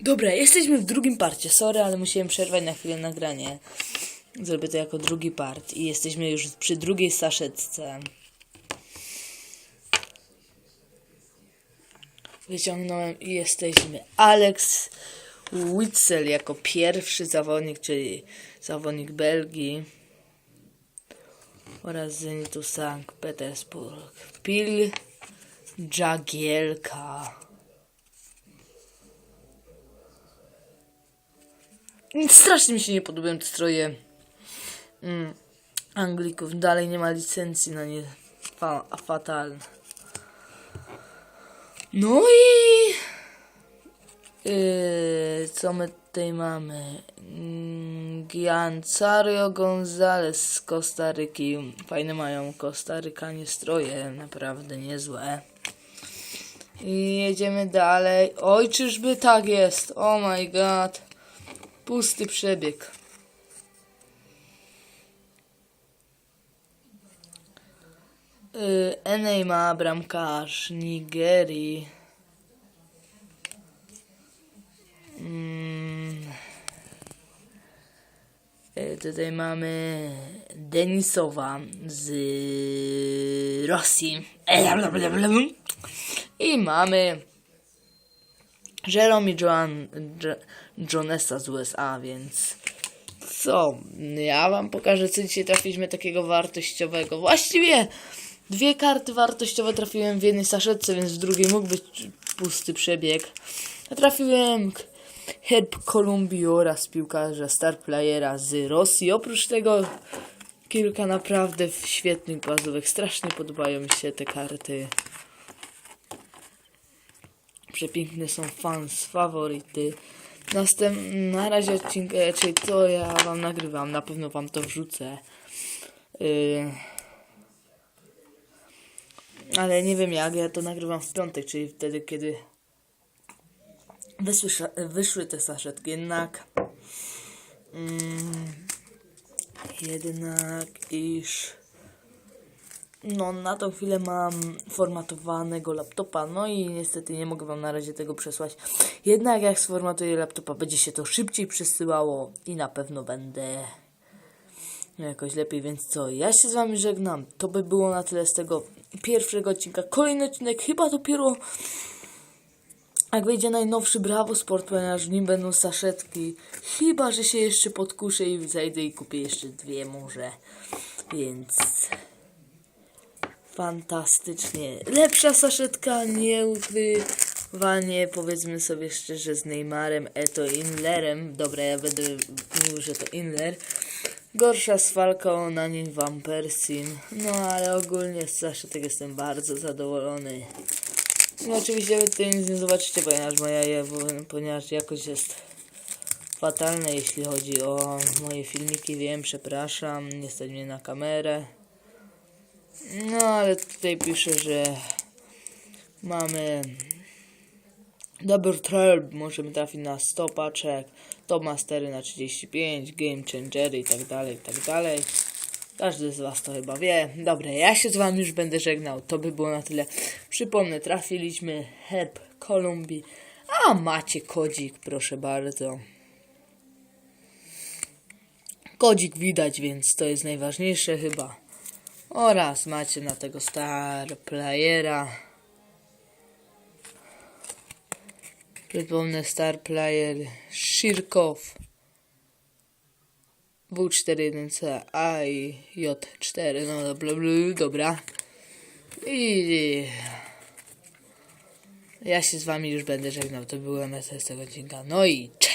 Dobra, jesteśmy w drugim parcie. Sorry, ale musiałem przerwać na chwilę nagranie. Zrobię to jako drugi part. I jesteśmy już przy drugiej saszetce. Wyciągnąłem i jesteśmy. Alex Witzel jako pierwszy zawodnik, czyli zawodnik Belgii. Oraz Zenitu Sankt Petersburg. Pil Jagielka. Strasznie mi się nie podobają te stroje mm, Anglików. Dalej nie ma licencji na nie. Fa. No i... Yy, co my tutaj mamy? Mm, Giancario Gonzalez z Kostaryki. Fajne mają Kostarykanie stroje, naprawdę niezłe. I jedziemy dalej. Oj, czyżby tak jest? Oh my god. Pusty przebieg. Yy, Enej ma bramkarz Nigerii. Mm. Yy, Tutaj mamy Denisowa z Rosji. I mamy Jerome Joan, Jo- Jonesa z USA, więc co? Ja wam pokażę, co dzisiaj trafiliśmy takiego wartościowego. Właściwie dwie karty wartościowe trafiłem w jednej saszetce, więc w drugiej mógł być pusty przebieg. Ja trafiłem herb Kolumbii oraz piłkarza star playera z Rosji. Oprócz tego kilka naprawdę świetnych bazówek. Strasznie podobają mi się te karty. Przepiękne są fans, faworyty. Następ... Na razie odcinka, czyli to ja wam nagrywam, na pewno wam to wrzucę. Yy... Ale nie wiem jak, ja to nagrywam w piątek, czyli wtedy, kiedy wyszły, wyszły te saszetki. Jednak... Mm, jednak iż... No, na tą chwilę mam formatowanego laptopa, no i niestety nie mogę wam na razie tego przesłać. Jednak jak sformatuję laptopa, będzie się to szybciej przesyłało i na pewno będę jakoś lepiej, więc co, ja się z wami żegnam. To by było na tyle z tego pierwszego odcinka. Kolejny odcinek chyba dopiero jak wyjdzie najnowszy Bravo Sport, ponieważ w nim będą saszetki. Chyba, że się jeszcze podkuszę i zajdę i kupię jeszcze dwie może. Więc fantastycznie. Lepsza saszetka, nieukrywanie, powiedzmy sobie szczerze, z Neymarem, Eto Inlerem. Dobra, ja będę mówił, że to Inler. Gorsza z Falcao, na nim Van Persim. No, ale ogólnie z saszetek jestem bardzo zadowolony. No, oczywiście wy tutaj nic nie zobaczycie, ponieważ moja, ponieważ jakość jest fatalna, jeśli chodzi o moje filmiki. Wiem, przepraszam, nie stać mnie na kamerę. No, ale tutaj pisze, że mamy dobry trail, możemy trafić na 100 paczek, top mastery na 35, game changery i tak dalej, i tak dalej. Każdy z was to chyba wie. Dobra, ja się z wami już będę żegnał. To by było na tyle. Przypomnę, trafiliśmy herb Kolumbii, a macie kodzik, proszę bardzo. Kodzik widać, więc to jest najważniejsze chyba. Oraz macie na tego star playera. Przypomnę star player Shirkow W41C A i J4. No dobra, dobra. I ja się z wami już będę żegnał. To byłem z tego odcinka. No i cześć!